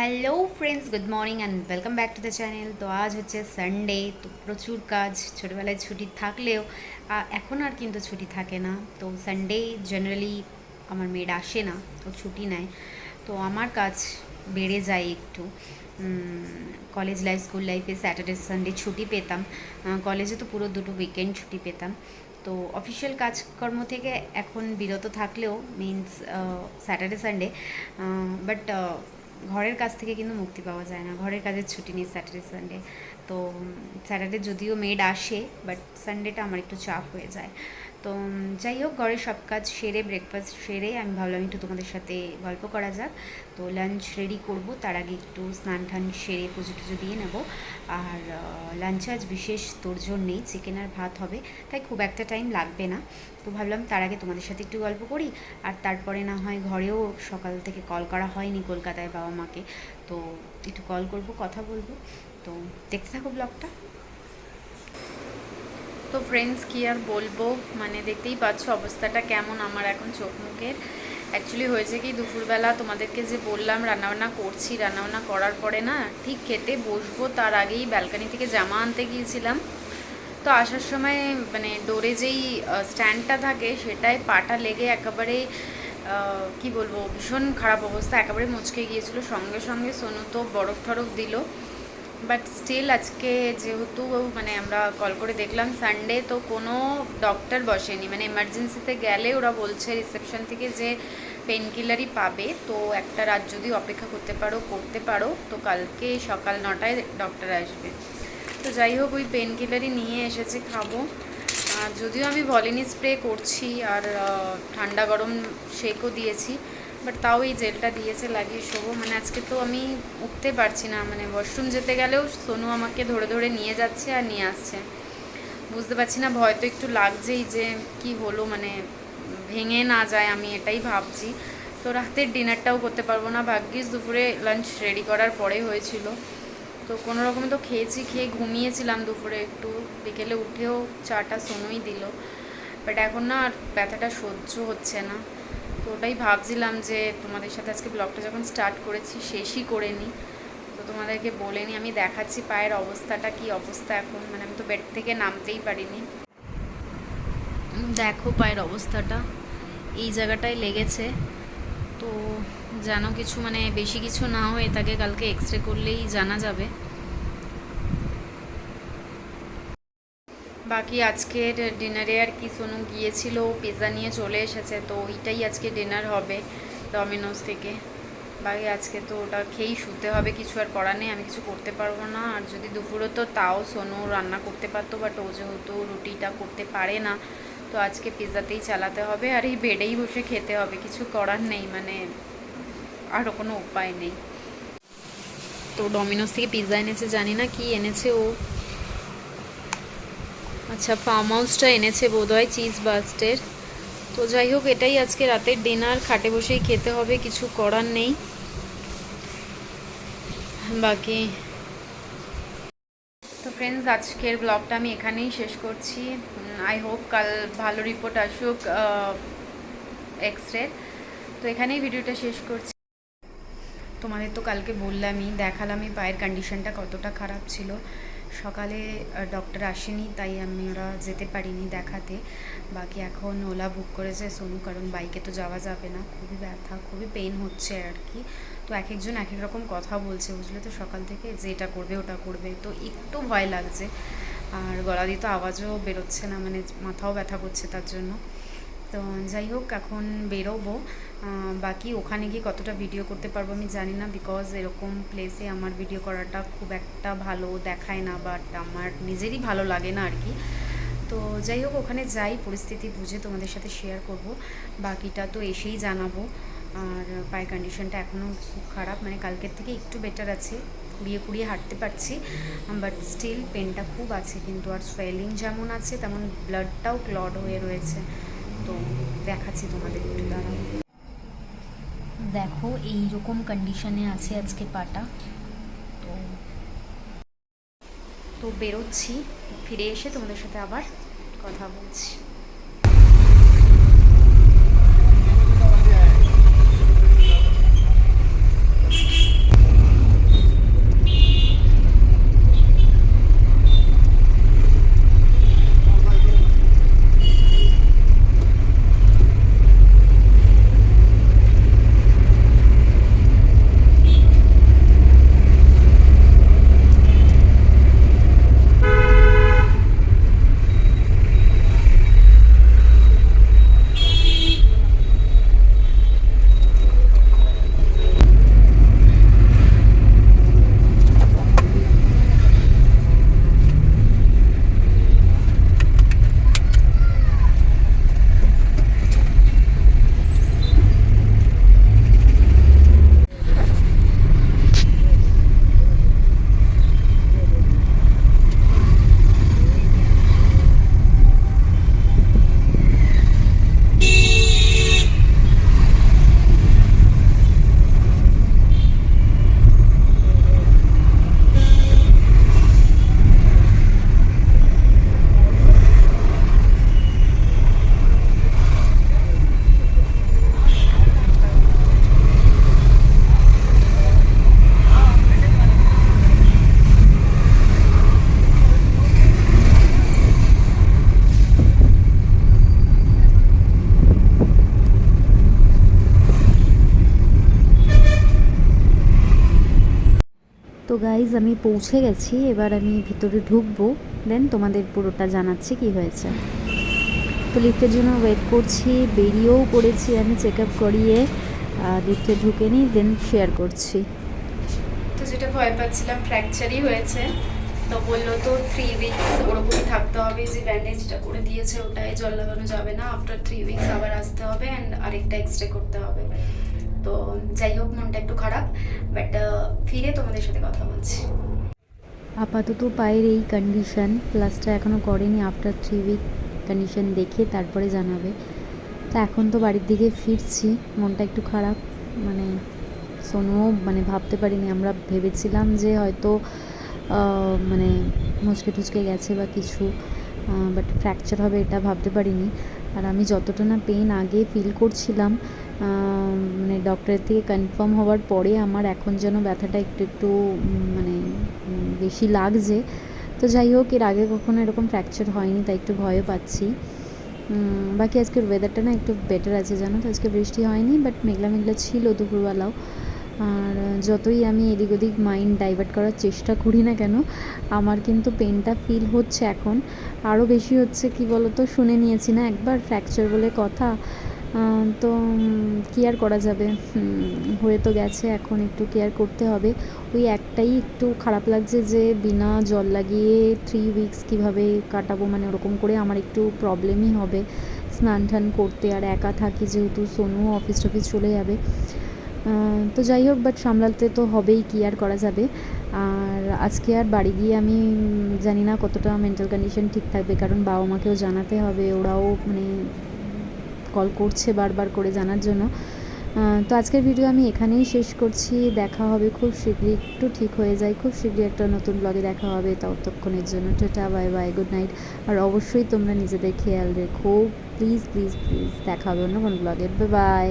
Hello friends good morning and welcome back to the channel তো আজ হচ্ছে Sunday তো প্রচুর কাজ, ছোটোবেলায় ছুটি থাকলেও এখন আর কিন্তু ছুটি থাকে না। তো সানডে জেনারেলি আমার মেয়ের আসে না, ও ছুটি নেয়। তো আমার কাজ বেড়ে যায় একটু। কলেজ লাইফ স্কুল লাইফে স্যাটারডে সানডে ছুটি পেতাম। কলেজে তো পুরো দুটো উইকেন্ড ছুটি পেতাম। তো অফিসিয়াল কাজকর্ম থেকে এখন বিরত থাকলেও মিন্স স্যাটারডে সানডে বাট ঘরের কাছ থেকে কিন্তু মুক্তি পাওয়া যায় না। ঘরের কাজের ছুটি নেই স্যাটারডে সানডে তো স্যাটারডে যদিও মেড আসে বাট সানডেটা আমার একটু চাপ হয়ে যায়। তো যাই হোক ঘরের সব কাজ সেরে ব্রেকফাস্ট সেরে আমি ভাবলাম একটু তোমাদের সাথে গল্প করা যাক। তো লাঞ্চ রেডি করব, তার আগে একটু স্নান টান সেরে পুজো টুজো দিয়ে নেব। আর লাঞ্চে আজ বিশেষ তোরজোর নেই চিকেন আর ভাত হবে, তাই খুব একটা টাইম লাগবে না। তো ভাবলাম তার আগে তোমাদের সাথে একটু গল্প করি, আর তারপরে না হয় ঘরেও সকাল থেকে কল করা হয়নি কলকাতায় বাবা মাকে। তো, একটু কল করব, কথা বলব। তো, দেখতে থাকো ব্লগটা তো ফ্রেন্ডস কি আর বলব? মানে দেখতেই পাচ্ছ অবস্থাটা কেমন আমার এখন চোখ মুখের। অ্যাকচুয়ালি হয়েছে কি, দুপুরবেলা তোমাদেরকে যে বললাম, রান্নাবান্না করছি, রান্নাবান্না করার পরে না, ঠিক খেতে বসবো, তার আগেই ব্যালকানি থেকে জামা আনতে গিয়েছিলাম। তো আসার সময় মানে ডোরে যেই স্ট্যান্ডটা থাকে সেটাই পাটা লেগে একেবারে কি বলব, ভীষণ খারাপ অবস্থা, একেবারে মুচকে গিয়েছিল। সঙ্গে সঙ্গে সোনু তো বরফ টরফ দিল। বাট স্টিল আজকে যেহেতু মানে আমরা কল করে দেখলাম সানডে তো কোনো ডক্টর বসেনি। মানে এমার্জেন্সিতে গেলে ওরা বলছে রিসেপশন থেকে যে পেন কিলারই পাবে। তো একটা রাত যদি অপেক্ষা করতে পারো করতে পারো, তো কালকে সকাল নটায় ডক্টর আসবে। তো যাই হোক, ওই পেন কিলারই নিয়ে এসেছি খাব। যদিও আমি ভলিনি স্প্রে করছি, আর ঠান্ডা গরম শেকও দিয়েছি। বাট তাও এই জেলটা দিয়েছে, লাগিয়ে শোবো। মানে আজকে তো আমি উঠতে পারছি না মানে ওয়াশরুম যেতে গেলেও সোনু আমাকে ধরে ধরে নিয়ে যাচ্ছে আর নিয়ে আসছে। বুঝতে পারছি না, ভয় তো একটু লাগছেই যে কি হলো মানে ভেঙে না যায়, আমি এটাই ভাবছি। তো রাতের ডিনারটাও করতে পারব না, ভাগ্যিস দুপুরে লাঞ্চ রেডি করার পরে হয়েছিল। তো কোনো রকমে তো খেয়েছি, খেয়ে ঘুমিয়েছিলাম দুপুরে একটু। বিকেলে উঠেও চাটা সোনুই দিল। বাট এখন না আর ব্যথাটা সহ্য হচ্ছে না। তো ওটাই ভাবছিলাম যে তোমাদের সাথে আজকে ব্লগটা যখন স্টার্ট করেছি, শেষই করে নিই। তো তোমাদেরকে বলে নিই, আমি দেখাচ্ছি পায়ের অবস্থাটা, কি অবস্থা এখন? মানে আমি তো বেড থেকে নামতেই পারিনি। দেখো পায়ের অবস্থাটা, এই জায়গাটায় লেগেছে। তো যেন কিছু মানে বেশি কিছু না হয়ে থাকে কালকে এক্স রে করলেই জানা যাবে। বাকি আজকের ডিনারে আর কি সোনু গিয়েছিল পিৎজা নিয়ে চলে এসেছে, তো ওইটাই আজকে ডিনার হবে ডমিনোস থেকে। বাকি আজকে তো ওটা খেয়েই শুতে হবে, কিছু আর করার নেই, আমি কিছু করতে পারব না। আর যদি দুপুরে তো তাও সোনু রান্না করতে পারতো বাট ও যেহেতু রুটিটা করতে পারে না, তো আজকে পিৎজাতেই চালাতে হবে, আর এই বেডেই বসে খেতে হবে, কিছু করার নেই মানে আরও কোনো উপায় নেই। তো ডমিনোস থেকে পিৎজা এনেছে, জানি না কি এনেছে ও। আচ্ছা ফার্ম হাউসটা এনেছে বোধহয় চিজ বাস্টের তো যাই হোক, এটাই আজকে রাতের ডিনার খাটে বসেই খেতে হবে, কিছু করার নেই। বাকি তো ফ্রেন্ডস আজকের ব্লগটা আমি এখানেই শেষ করছি। আই হোপ কাল ভালো রিপোর্ট আসুক এক্স রে তো এখানেই ভিডিওটা শেষ করছি। তোমাদের তো কালকে বললামই, দেখালামই পায়ের কন্ডিশনটা কতটা খারাপ ছিল। সকালে ডক্টর আসেনি, তাই আমরা যেতে পারিনি দেখাতে। বাকি এখন ওলা বুক করেছে সোনু, কারণ বাইকে তো যাওয়া যাবে না। খুবই ব্যথা, খুবই পেন হচ্ছে আর কি। তো এক একজন এক এক রকম কথা বলছে, বুঝলে তো? সকাল থেকে যে এটা করবে ওটা করবে। তো একটু ভয় লাগছে। আর গলা দিয়ে তো আওয়াজও বেরোচ্ছে না মানে মাথাও ব্যথা করছে তার জন্য। তো যাই হোক, এখন বেরোবো। বাকি ওখানে গিয়ে কতটা ভিডিও করতে পারব আমি জানি না বিকজ এরকম প্লেসে আমার ভিডিও করাটা খুব একটা ভালো দেখায় না বাট আমার নিজেরই ভালো লাগে না আর কি তো যাই হোক, ওখানে যাই, পরিস্থিতি বুঝে তোমাদের সাথে শেয়ার করব। বাকিটা তো এসেই জানাব। আর পায়ের কন্ডিশনটা এখনও খুব খারাপ মানে কালকের থেকে একটু বেটার আছে। কুড়িয়ে কুড়িয়ে হাঁটতে পারছি বাট স্টিল পেনটা খুব আছে, কিন্তু আর সোয়েলিং যেমন আছে, তেমন ব্লাডটাও ক্লড হয়ে রয়েছে। তো দেখাচ্ছি তোমাদের একটু, দাঁড়াও। দেখো এই রকম কন্ডিশনে আছে আজকে পাটা। তো তো বেরোচ্ছি, ফিরে এসে তোমাদের সাথে আবার কথা বলছি তো গাইজ আমি পৌঁছে গেছি। এবার আমি ভিতরে ঢুকবো। দেন তোমাদের পুরোটা জানাচ্ছি কি হয়েছে। তো লিফটের জন্য ওয়েট করছি, বেরিয়েও পড়েছি আমি চেক আপ করিয়ে। লিফটে ঢুকে নিই দেন শেয়ার করছি। তো যেটা ভয় পাচ্ছিলাম ফ্র্যাকচারই হয়েছে। তো বলল তো থ্রি উইকস ওরকমই থাকতে হবে, যে ব্যান্ডেজটা করে দিয়েছে, ওটাই জল লাগানো যাবে না। আফটার থ্রি উইকস আবার আসতে হবে অ্যান্ড আরেকটা এক্সরে করতে হবে। তো যাই হোক, মনটা একটু খারাপ বাট ফিরে তোমাদের সাথে কথা বলছি। আপাতত পায়ের এই কন্ডিশন প্লাসটা এখনও করেনি আফটার থ্রি উইক কন্ডিশন দেখে তারপরে জানাবে। তো এখন তো বাড়ির দিকে ফিরছি, মনটা একটু খারাপ মানে সোনুও মানে ভাবতে পারিনি, আমরা ভেবেছিলাম যে হয়তো মানে মুচকে টুচকে গেছে বা কিছু বাট ফ্র্যাকচার হবে এটা ভাবতে পারিনি। আর আমি যতটা না পেন আগে ফিল করছিলাম মানে ডক্টরের থেকে কনফার্ম হওয়ার পরে আমার এখন যেন ব্যথাটা একটু একটু মানে বেশি লাগছে। তো যাই হোক, এর আগে কখনো এরকম ফ্র্যাকচার হয়নি, তাই একটু ভয়ও পাচ্ছি। বাকি আজকের ওয়েদারটা না একটু বেটার আছে, জানো তো? আজকে বৃষ্টি হয়নি বাট মেঘলা মেঘলা ছিল দুপুরবেলাও। আর যতই আমি এদিক ওদিক মাইন্ড ডাইভার্ট করার চেষ্টা করি না কেন, আমার কিন্তু পেনটা ফিল হচ্ছে এখন। আরও বেশি হচ্ছে, কি বলতো? শুনে নিয়েছি না একবার ফ্র্যাকচার বলে কথা। তো কি আর করা যাবে। হয়ে তো গেছে, এখন একটু কেয়ার করতে হবে। ওই একটাই একটু খারাপ লাগছে যে, বিনা জল লাগিয়ে থ্রি উইকস কীভাবে কাটাবো মানে ওরকম করে আমার একটু প্রবলেমই হবে। স্নান টান করতে আর একা থাকি যেহেতু সোনু অফিস টফিস চলে যাবে। তো যাই হোক বাট সামলাতে তো হবেই কি আর করা যাবে। আর আজকে আর বাড়ি গিয়ে আমি জানি না কতটা মেন্টাল কন্ডিশন ঠিক থাকবে, কারণ বাবা মাকেও জানাতে হবে, ওরাও মানে কল করছে বারবার করে জানার জন্য। তো আজকের ভিডিও আমি এখানেই শেষ করছি। দেখা হবে খুব শীঘ্রই। একটু ঠিক হয়ে যায়। খুব শীঘ্রই একটা নতুন ব্লগে দেখা হবে। ততক্ষণের জন্য tata bye bye good night আর অবশ্যই তোমরা নিজেদের খেয়াল রেখো। প্লিজ প্লিজ প্লিজ দেখা হবে অন্য কোনো ব্লগে বাই